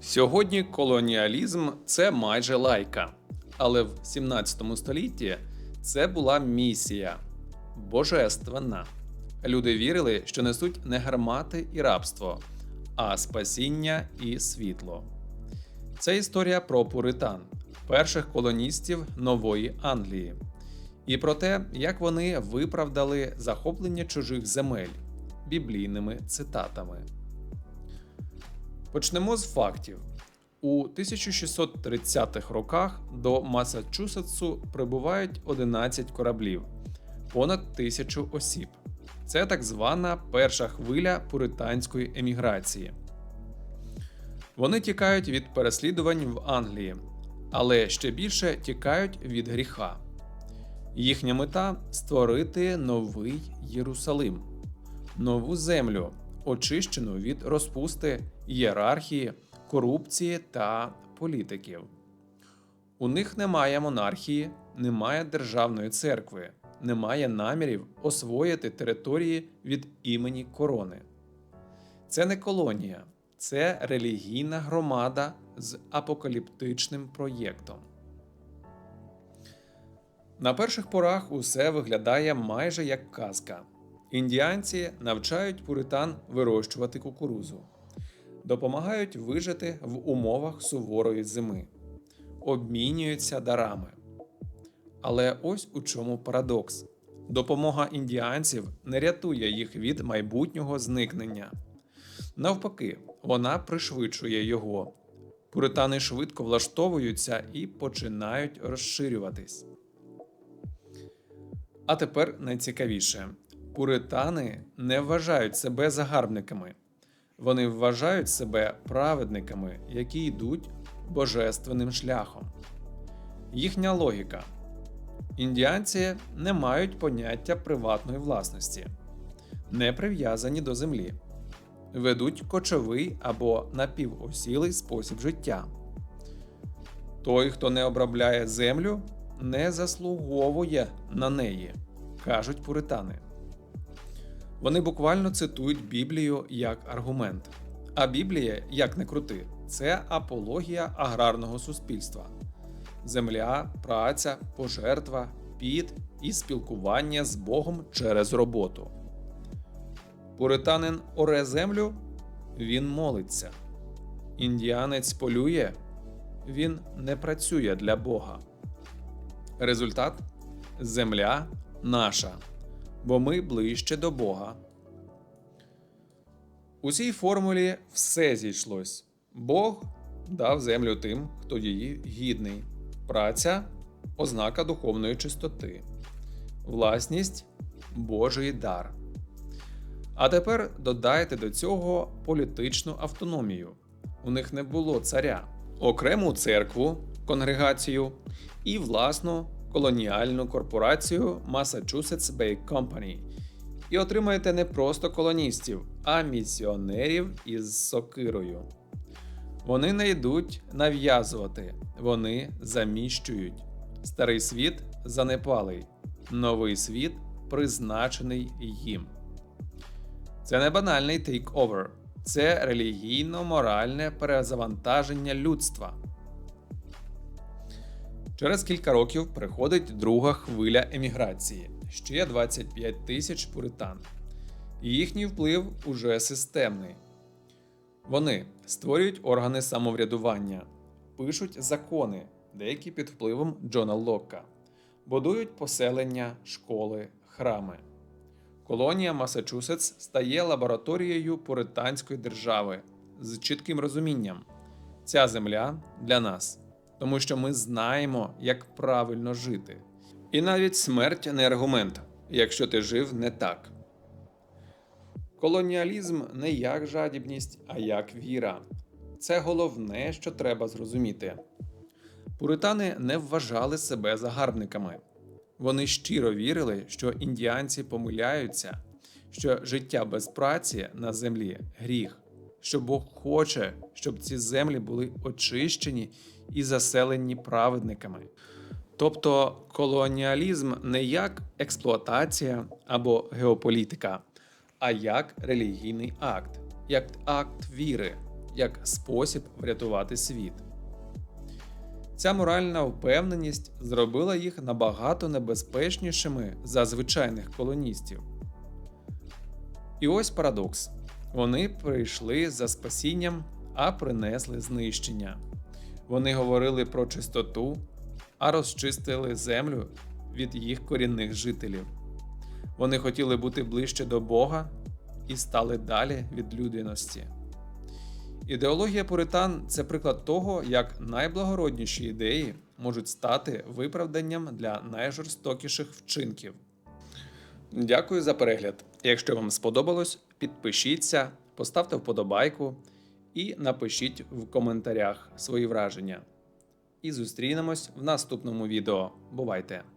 Сьогодні колоніалізм це майже лайка. Але в 17 столітті це була місія божественна. Люди вірили, що несуть не гармати і рабство, а спасіння і світло. Це історія про пуритан, перших колоністів нової Англії, і про те, як вони виправдали захоплення чужих земель біблійними цитатами. Почнемо з фактів. У 1630-х роках до Масачусетсу прибувають 11 кораблів, понад тисячу осіб. Це так звана перша хвиля пуританської еміграції. Вони тікають від переслідувань в Англії, але ще більше тікають від гріха. Їхня мета створити новий Єрусалим, нову землю, очищену від розпусти, ієрархії, корупції та політиків. У них немає монархії, немає державної церкви, немає намірів освоїти території від імені корони. Це не колонія, це релігійна громада з апокаліптичним проєктом. На перших порах усе виглядає майже як казка. Індіанці навчають пуритан вирощувати кукурузу, допомагають вижити в умовах суворої зими, обмінюються дарами. Але ось у чому парадокс: допомога індіанців не рятує їх від майбутнього зникнення. Навпаки, вона пришвидшує його. Пуритани швидко влаштовуються і починають розширюватись. А тепер найцікавіше: пуритани не вважають себе загарбниками, вони вважають себе праведниками, які йдуть божественним шляхом. Їхня логіка: індіанці не мають поняття приватної власності, не прив'язані до землі, ведуть кочовий або напівосілий спосіб життя. Той, хто не обробляє землю, не заслуговує на неї, кажуть пуритани. Вони буквально цитують Біблію як аргумент. А Біблія, як не крути, це апологія аграрного суспільства: земля, праця, пожертва, піт і спілкування з Богом через роботу. Пуританин оре землю, він молиться. Індіанець полює, він не працює для Бога. Результат земля наша, бо ми ближче до Бога. У цій формулі все зійшлось. Бог дав землю тим, хто її гідний. Праця ознака духовної чистоти, власність Божий дар. А тепер додайте до цього політичну автономію. У них не було царя, окрему церкву, конгрегацію і власну колоніальну корпорацію Massachusetts Bay Company. І отримаєте не просто колоністів, а місіонерів із сокирою. Вони не йдуть нав'язувати, вони заміщують. Старий світ занепалий, новий світ призначений їм. Це не банальний тейк-овер, це релігійно-моральне перезавантаження людства. Через кілька років приходить друга хвиля еміграції ще 25 тисяч пуритан. І їхній вплив уже системний. Вони створюють органи самоврядування, пишуть закони, деякі під впливом Джона Локка, будують поселення, школи, храми. Колонія Масачусетс стає лабораторією пуританської держави з чітким розумінням: ця земля для нас, тому що ми знаємо, як правильно жити. І навіть смерть не аргумент, якщо ти жив не так. Колоніалізм не як жадібність, а як віра. Це головне, що треба зрозуміти. Пуритани не вважали себе загарбниками. Вони щиро вірили, що індіанці помиляються, що життя без праці на землі гріх, що Бог хоче, щоб ці землі були очищені і заселені праведниками. Тобто колоніалізм не як експлуатація або геополітика, а як релігійний акт, як акт віри, як спосіб врятувати світ. Ця моральна впевненість зробила їх набагато небезпечнішими за звичайних колоністів. І ось парадокс: вони прийшли за спасінням, а принесли знищення. Вони говорили про чистоту, а розчистили землю від їх корінних жителів. Вони хотіли бути ближче до Бога і стали далі від людяності. Ідеологія пуритан це приклад того, як найблагородніші ідеї можуть стати виправданням для найжорстокіших вчинків. Дякую за перегляд. Якщо вам сподобалось, підпишіться, поставте вподобайку і напишіть в коментарях свої враження. І зустрінемось в наступному відео. Бувайте!